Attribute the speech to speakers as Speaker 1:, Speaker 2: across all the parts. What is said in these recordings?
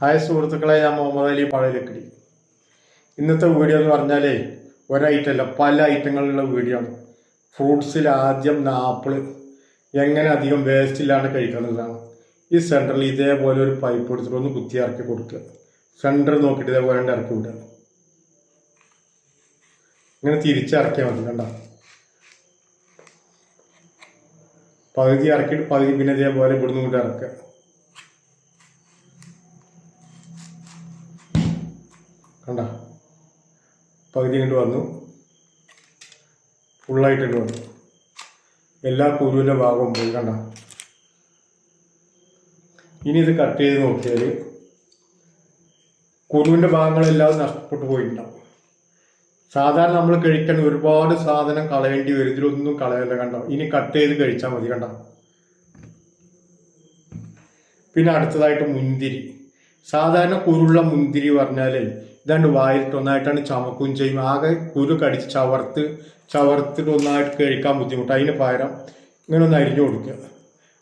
Speaker 1: Hi സുഹൃത്തുക്കളെ ഞാൻ മുഹമ്മദ് അലി പഴയലക്കടി ഇന്നത്തെ വീഡിയോ എന്ന് പറഞ്ഞാലേ ഒരൈറ്റം അല്ല പല ഐറ്റങ്ങളുള്ള വീഡിയോ ആണ്. ഫ്രൂട്ട്സിൽ ആദ്യം ആപ്പിൾ എങ്ങനെ അധികം വേസ്റ്റ് ഇല്ലാണ്ട് കഴിക്കുന്നതാണ് ഈ സെന്ററിൽ ഇതേപോലെ ഒരു പൈപ്പ് എടുത്തിട്ട് ഒന്ന് കുത്തി ഇറക്കി കൊടുക്കുക. സെന്റർ നോക്കിയിട്ട് ഇതേപോലെ ഇറക്കി വിടുക. ഇങ്ങനെ തിരിച്ചിറക്കിയാൽ മതി കണ്ട? പകുതി ഇറക്കിയിട്ട് പകുതി പിന്നെ ഇതേപോലെ ഇവിടുന്ന് കൊണ്ട് ഇറക്കുക. കണ്ട? പകുതി ഇങ്ങോട്ട് വന്നു. ഫുള്ളായിട്ട് ഇങ്ങോട്ട് വന്നു. എല്ലാ കുരുവിന്റെ ഭാഗവും പോയി കണ്ട? ഇനി ഇത് കട്ട് ചെയ്ത് നോക്കിയാൽ കുരുവിന്റെ ഭാഗങ്ങളെല്ലാം നഷ്ടപ്പെട്ടു പോയിട്ടുണ്ടാവും. സാധാരണ നമ്മൾ കഴിക്കാൻ ഒരുപാട് സാധനം കളയേണ്ടി വരും. ഇതിലൊന്നും കളയല്ല കണ്ടോ? ഇനി കട്ട് ചെയ്ത് കഴിച്ചാൽ മതി കണ്ടോ? പിന്നെ അടുത്തതായിട്ട് മുന്തിരി. സാധാരണ കുരുള്ള മുന്തിരി പറഞ്ഞാൽ ഇതാണ്ട് വായിലിട്ട് ഒന്നായിട്ടാണ് ചമക്കുകയും ചെയ്യും. ആകെ കുരു കടിച്ച് ചവർത്ത് ചവർത്തിട്ട് ഒന്നായിട്ട് കഴിക്കാൻ ബുദ്ധിമുട്ട്. അതിന് പകരം ഇങ്ങനെ ഒന്ന് അരിഞ്ഞു കൊടുക്കുക.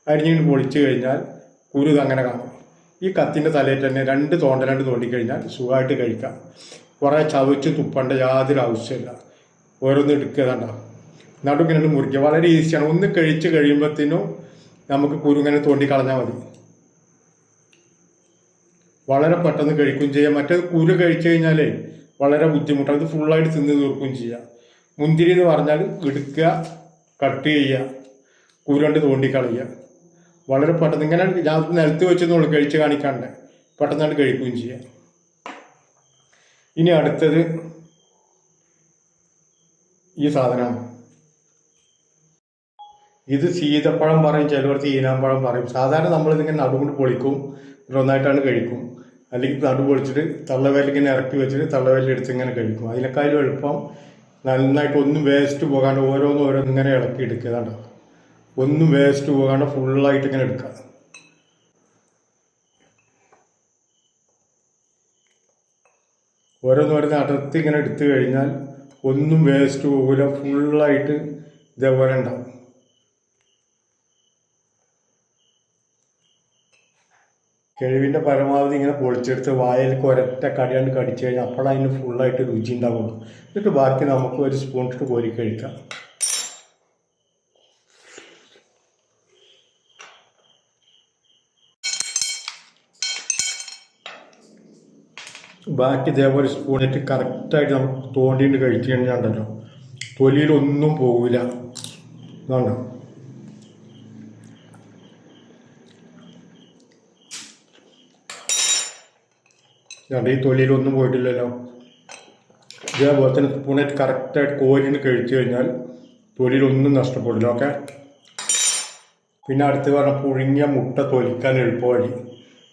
Speaker 1: അരിഞ്ഞിട്ട് പൊളിച്ചു കഴിഞ്ഞാൽ കുരു അങ്ങനെ കാണും. ഈ കത്തിന്റെ തലയിൽ തന്നെ രണ്ട് തോണ്ടലാണ്ട് തോണ്ടിക്കഴിഞ്ഞാൽ സുഖമായിട്ട് കഴിക്കാം. കുറേ ചവച്ച് തുപ്പേണ്ട യാതൊരു ആവശ്യമില്ല ഓരോന്ന് എടുക്കുക കണ്ട? നടുക്കിനെ മുറിക്കുക. വളരെ ഈസിയാണ്. ഒന്ന് കഴിച്ച് കഴിയുമ്പോഴത്തേനും നമുക്ക് കുരു ഇങ്ങനെ തോണ്ടി കളഞ്ഞാൽ മതി. വളരെ പെട്ടെന്ന് കഴിക്കുകയും ചെയ്യാം. മറ്റേത് കുരു കഴിച്ചു കഴിഞ്ഞാലേ വളരെ ബുദ്ധിമുട്ടാണ്. ഇത് ഫുള്ളായിട്ട് തിന്ന് തീർക്കുകയും ചെയ്യാം. മുന്തിരി എന്ന് പറഞ്ഞാൽ എടുക്കുക കട്ട് ചെയ്യുക തോണ്ടി തോണ്ടിക്കളയുക. വളരെ പെട്ടെന്ന് ഇങ്ങനെ ഞാൻ നിലത്ത് വെച്ചെന്നുള്ളൂ കഴിച്ച് കാണിക്കാണ്ട് പെട്ടെന്നായിട്ട് കഴിക്കുകയും ചെയ്യാം. ഇനി അടുത്തത് ഈ സാധനമാണ്. ഇത് സീതപ്പഴം പറയും ചിലവർക്ക് ഈനാമ്പഴം പറയും. സാധാരണ നമ്മളിതിങ്ങനെ നടുകൊണ്ട് പൊളിക്കും. ഒന്നായിട്ടാണ് കഴിക്കും. അല്ലെങ്കിൽ നടു പൊളിച്ചിട്ട് തള്ളവേല ഇങ്ങനെ ഇറക്കി വെച്ചിട്ട് തള്ളവേല എടുത്ത് ഇങ്ങനെ കഴിക്കും. അതിനേക്കാളും എളുപ്പം നന്നായിട്ട് ഒന്നും വേസ്റ്റ് പോകാണ്ട് ഓരോന്ന് ഓരോന്ന് ഇങ്ങനെ ഇളക്കി എടുക്കുക ഒന്നും വേസ്റ്റ് പോകാണ്ട് ഫുള്ളായിട്ട് ഇങ്ങനെ എടുക്കുക. ഓരോന്ന് ഓരോന്ന് അടർത്തി ഇങ്ങനെ എടുത്തു കഴിഞ്ഞാൽ ഒന്നും വേസ്റ്റ് പോകില്ല ഫുള്ളായിട്ട് ഇതേപോലെ ഉണ്ടാവും. കിഴവിന്റെ പരമാവധി ഇങ്ങനെ പൊളിച്ചെടുത്ത് വായിൽ കൊരറ്റ കടിയാണ്ട് കടിച്ചു കഴിഞ്ഞാൽ അപ്പോൾ അതിന് ഫുള്ളായിട്ട് രുചി ഉണ്ടാവുള്ളൂ. എന്നിട്ട് ബാക്കി നമുക്ക് ഒരു സ്പൂൺ ഇട്ട് കോരി കഴിക്കാം. ബാക്കി ഇതേപോലെ സ്പൂണിട്ട് കറക്റ്റായിട്ട് നമുക്ക് തോണ്ടിയിട്ട് കഴിച്ചു കഴിഞ്ഞാൽ ഉണ്ടല്ലോ തൊലിയിലൊന്നും പോകില്ല ഇതാണ്ടോ രണ്ട് ഈ തൊലിയിലൊന്നും പോയിട്ടില്ലല്ലോ. ഇതേപോലെ തന്നെ സ്പൂണായിട്ട് കറക്റ്റായിട്ട് കോരിന് കഴിച്ചു കഴിഞ്ഞാൽ തൊലിയിലൊന്നും നഷ്ടപ്പെടില്ല ഓക്കെ പിന്നെ അടുത്ത് പറഞ്ഞ പുഴുങ്ങിയ മുട്ട തൊലിക്കാൻ എളുപ്പമായി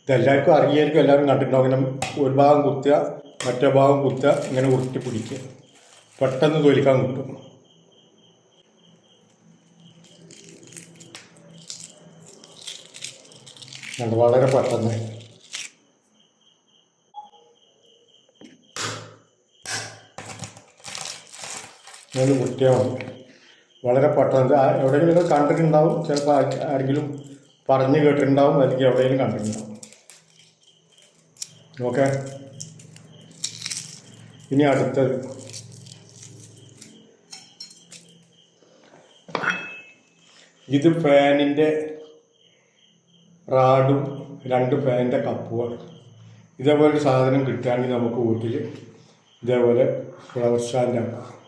Speaker 1: ഇതെല്ലാവർക്കും അറിയായിരിക്കും എല്ലാവരും കണ്ടിട്ടുണ്ടാവും. ഇങ്ങനെ ഒരു ഭാഗം കുത്തുക മറ്റേ ഭാഗം കുത്തുക ഇങ്ങനെ ഉരുട്ടി പിടിക്കുക. പെട്ടെന്ന് തൊലിക്കാൻ കിട്ടും. വളരെ പെട്ടെന്ന്. ഇങ്ങനെ കുത്തിയാൽ വളരെ പെട്ടെന്ന് എവിടെയെങ്കിലും നിങ്ങൾ കണ്ടിട്ടുണ്ടാവും ചിലപ്പോൾ ആരെങ്കിലും പറഞ്ഞു കേട്ടിട്ടുണ്ടാവും. അല്ലെങ്കിൽ എവിടെയെങ്കിലും കണ്ടിട്ടുണ്ടാവും. ഓക്കെ? ഇനി അടുത്തത്. ഇത് ഫാനിന്റെ റാഡും രണ്ട് ഫാനിന്റെ കപ്പുമാണ്. ഇതേപോലെ ഒരു സാധനം കിട്ടുകയാണെങ്കിൽ നമുക്ക് വീട്ടിൽ ഇതേപോലെ ഫ്ലവർ സ്റ്റാൻഡ് ആക്കാം.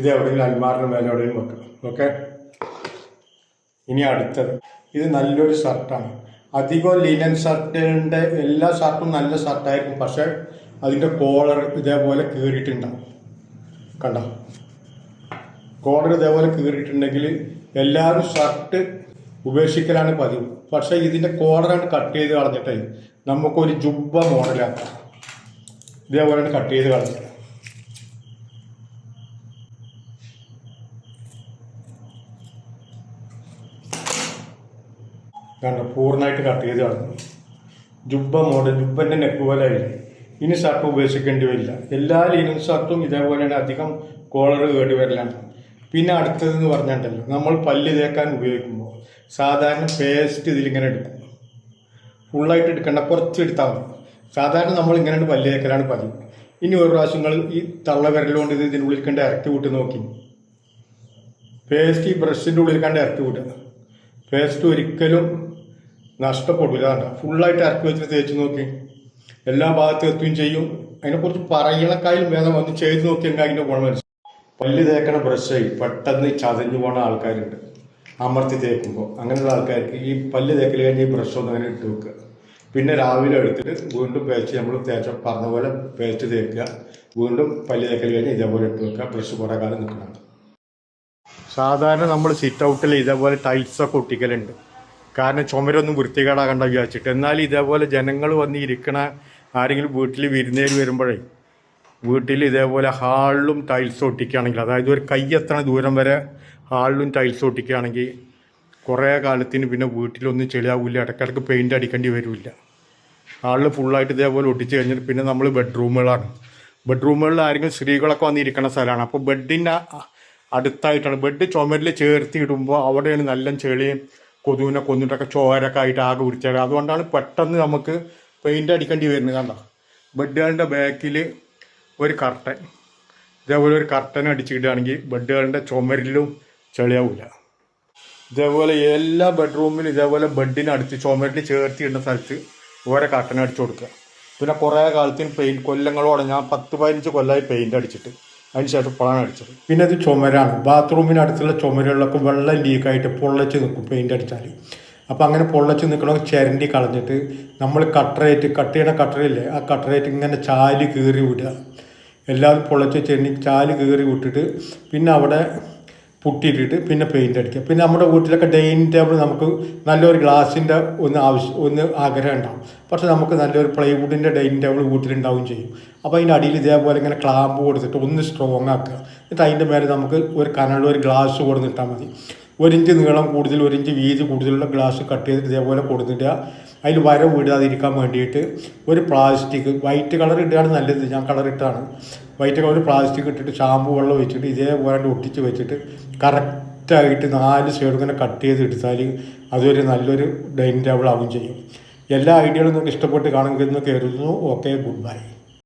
Speaker 1: ഇത് എവിടെയെങ്കിലും അൽമാറിന് മേലെ എവിടെയും വെക്കണം ഓക്കെ? ഇനി അടുത്തത്. ഇത് നല്ലൊരു ഷർട്ടാണ്. അധികം ലിനൻ ഷർട്ടിന്റെ എല്ലാ ഷർട്ടും നല്ല ഷർട്ടായിരിക്കും പക്ഷേ അതിന്റെ കോളർ ഇതേപോലെ കീറിയിട്ടുണ്ടാവും. കണ്ട? കോളർ ഇതേപോലെ കീറിയിട്ടുണ്ടെങ്കിൽ എല്ലാവരും ഷർട്ട് ഉപേക്ഷിക്കലാണ് പതിവ്. പക്ഷെ ഇതിന്റെ കോളറാണ് കട്ട് ചെയ്ത് കളഞ്ഞിട്ടേ നമുക്കൊരു ജുബ്ബ മോഡലാക്കാം ഇതേപോലെയാണ് കട്ട് ചെയ്ത് കളഞ്ഞിട്ട്. കണ്ട പൂർണമായിട്ട് കട്ട് ചെയ്ത് കളഞ്ഞു. ജുബ്ബ മോഡൽ ജുബ്ബന്റെ നെക്ക് പോലെ ആയിരുന്നു ഇനി ഷർട്ട് ഉപേക്ഷിക്കേണ്ടി വരില്ല. എല്ലാ ലീനും ഷർട്ടും ഇതേപോലെയാണ് അധികം കോളർ കേടി വരലാണ്. പിന്നെ അടുത്തതെന്ന് പറഞ്ഞിട്ടുണ്ടല്ലോ നമ്മൾ പല്ല് തേക്കാൻ ഉപയോഗിക്കുമ്പോൾ സാധാരണ പേസ്റ്റ് ഇതിലിങ്ങനെ എടുക്കും. ഫുള്ളായിട്ട് എടുക്കേണ്ട കുറച്ച് എടുത്താൽ മതി. സാധാരണ നമ്മൾ ഇങ്ങനെ പല്ല് തേക്കലാണ് പതിവ്. ഇനി ഒരു പ്രാവശ്യം നിങ്ങൾ ഈ തള്ള വിരലുകൊണ്ട് ഇത് ഇതിന്റെ ഉള്ളിൽ കണ്ട് ഇറക്കി വിട്ട് നോക്കി. പേസ്റ്റ് ഈ ബ്രഷിന്റെ ഉള്ളിൽ കണ്ട് ഇറക്കി വിട്ടുക പേസ്റ്റ് ഒരിക്കലും നഷ്ടപ്പെടില്ല ഫുള്ളായിട്ട് ഇറക്കി വെച്ച് തേച്ച് നോക്കി. എല്ലാ ഭാഗത്തും എത്തുകയും ചെയ്യും. അതിനെക്കുറിച്ച് പറയണക്കായാലും വേദം വന്ന് ചെയ്ത് നോക്കിയെങ്കിൽ അതിന്റെ ഗുണം മനസ്സിലാവും. പല്ല് തേക്കണ ബ്രഷായി പെട്ടെന്ന് ചതഞ്ഞു പോണ ആൾക്കാരുണ്ട്. അമർത്തി തേക്കുമ്പോൾ അങ്ങനെയുള്ള ആൾക്കാർക്ക് ഈ പല്ല് തേക്കൽ കഴിഞ്ഞ് ഈ ബ്രഷ് ഒന്ന് അങ്ങനെ ഇട്ട് വെക്കുക. പിന്നെ രാവിലെ എടുത്തിട്ട് വീണ്ടും പേസ്റ്റ് നമ്മൾ തേച്ച പറഞ്ഞ പോലെ പേസ്റ്റ് തേക്കുക. വീണ്ടും പല്ല് തേക്കൽ കഴിഞ്ഞ് ഇതേപോലെ ഇട്ട് വെക്കുക. ബ്രഷ് കുറേ കാലം നിൽക്കണം. സാധാരണ നമ്മൾ സിറ്റ് ഔട്ടിൽ ഇതേപോലെ ടൈൽസൊക്കെ ഒട്ടിക്കലുണ്ട്. കാരണം ചുമരൊന്നും വൃത്തികേടാകണ്ട വിചാരിച്ചിട്ട്. എന്നാൽ ഇതേപോലെ ജനങ്ങൾ വന്ന് ഇരിക്കണ ആരെങ്കിലും വീട്ടിൽ വിരുന്നേര് വരുമ്പോഴേ വീട്ടിൽ ഇതേപോലെ ഹാളിലും ടൈൽസ് ഒട്ടിക്കുകയാണെങ്കിൽ അതായത് ഒരു കൈ എത്തണ ദൂരം വരെ ഹാളിലും ടൈൽസ് ഒട്ടിക്കുകയാണെങ്കിൽ കുറേ കാലത്തിന് പിന്നെ വീട്ടിലൊന്നും ചെളിയാവില്ല ഇടയ്ക്കിടയ്ക്ക് പെയിന്റ് അടിക്കേണ്ടി വരില്ല. ഹാളിൽ ഫുള്ളായിട്ട് ഇതേപോലെ ഒട്ടിച്ച് കഴിഞ്ഞിട്ട് പിന്നെ നമ്മൾ ബെഡ്റൂമുകളാണ്. ബെഡ്റൂമുകളിൽ ആരെങ്കിലും സ്ത്രീകളൊക്കെ വന്നിരിക്കുന്ന സ്ഥലമാണ്. അപ്പോൾ ബെഡിന്റെ അടുത്തായിട്ടാണ്. ബെഡ് ചുമരിൽ ചേർത്തി ഇടുമ്പോൾ അവിടെയാണ് നല്ല ചെളിയും കൊതുവിനെ കൊന്നിട്ടൊക്കെ ചോരൊക്കെ ആയിട്ട് ആകെ വൃത്തിയാണ് അതുകൊണ്ടാണ് പെട്ടെന്ന് നമുക്ക് പെയിന്റ് അടിക്കേണ്ടി വരുന്നത് കണ്ടോ? ബെഡുകളുടെ ബാക്കിൽ ഒരു കർട്ടൻ ഇതേപോലെ ഒരു കർട്ടൻ അടിച്ചിടുകയാണെങ്കിൽ ബെഡുകളുടെ ചുമരിലും ചെളിയാവില്ല ഇതേപോലെ എല്ലാ ബെഡ്റൂമിലും ഇതേപോലെ ബെഡിനടുത്ത് ചുമരിൽ ചേർത്തി ഇടുന്ന സ്ഥലത്ത് ഓരോ കർട്ടൻ അടിച്ചു കൊടുക്കുക. പിന്നെ കുറേ കാലത്തിന് പെയിന്റ് കൊല്ലങ്ങളോടെ ഞാൻ പത്ത് പതിനഞ്ച് കൊല്ലമായി പെയിന്റ് അടിച്ചിട്ട്. അതിന് ശേഷം ഇപ്പോഴാണ് അടിച്ചത്. പിന്നെ അത് ചുമരാണ്. ബാത്റൂമിനടുത്തുള്ള ചുമരുകളിലൊക്കെ വെള്ളം ലീക്കായിട്ട് പൊള്ളച്ച് നിൽക്കും പെയിന്റ് അടിച്ചാൽ അപ്പോൾ അങ്ങനെ പൊള്ളച്ച് നിൽക്കണമെങ്കിൽ ചിരണ്ടി കളഞ്ഞിട്ട് നമ്മൾ കട്ടറേറ്റ് കട്ട് ചെയ്യണ കട്ടറില്ലേ ആ കട്ടറേറ്റ് ഇങ്ങനെ ചാൽ കീറി വിടുക. എല്ലാവരും പൊള്ളച്ച് ചെന്നി ചാൽ കീറി വിട്ടിട്ട് പിന്നെ അവിടെ പുട്ടിയിട്ടിട്ട് പിന്നെ പെയിന്റ് അടിക്കുക. പിന്നെ നമ്മുടെ വീട്ടിലൊക്കെ ഡൈനിങ് ടേബിൾ നമുക്ക് നല്ലൊരു ഗ്ലാസിന്റെ ഒന്ന് ആവശ്യം ഒന്ന് ആഗ്രഹം ഉണ്ടാവും. പക്ഷേ നമുക്ക് നല്ലൊരു പ്ലൈവുഡിന്റെ ഡൈനിങ് ടേബിൾ വീട്ടിലുണ്ടാവുകയും ചെയ്യും. അപ്പോൾ അതിന്റെ അടിയിൽ ഇതേപോലെ ഇങ്ങനെ ക്ലാമ്പ് കൊടുത്തിട്ട് ഒന്ന് സ്ട്രോങ് ആക്കുക. എന്നിട്ട് അതിന്റെ മേലെ നമുക്ക് ഒരു കനലുള്ള ഒരു ഗ്ലാസ് കൊടുത്തിട്ടാൽ മതി. ഒരു നീളം കൂടുതൽ ഒരു വീതി കൂടുതലുള്ള ഗ്ലാസ് കട്ട് ചെയ്തിട്ട് ഇതേപോലെ കൊടുത്തിട്ട് അതിൽ വര വിടാതിരിക്കാൻ വേണ്ടിയിട്ട് ഒരു പ്ലാസ്റ്റിക് വൈറ്റ് കളർ ഇടുകയാണ് നല്ലത്. ഞാൻ കളർ ഇട്ടാണ് വൈറ്റ് കളർ പ്ലാസ്റ്റിക് ഇട്ടിട്ട് ഷാമ്പു വെള്ളം വെച്ചിട്ട് ഇതേപോലെ ഒട്ടിച്ച് വെച്ചിട്ട് കറക്റ്റായിട്ട് നാല് സൈഡ് ഇങ്ങനെ കട്ട് ചെയ്ത് എടുത്താൽ അതൊരു നല്ലൊരു ഡൈനിങ് ടേബിൾ ആവുകയും ചെയ്യും. എല്ലാ ഐഡിയകളും നിങ്ങൾക്ക് ഇഷ്ടപ്പെട്ട് കാണുമെന്ന് കരുതുന്നു ഓക്കെ ഗുഡ് ബൈ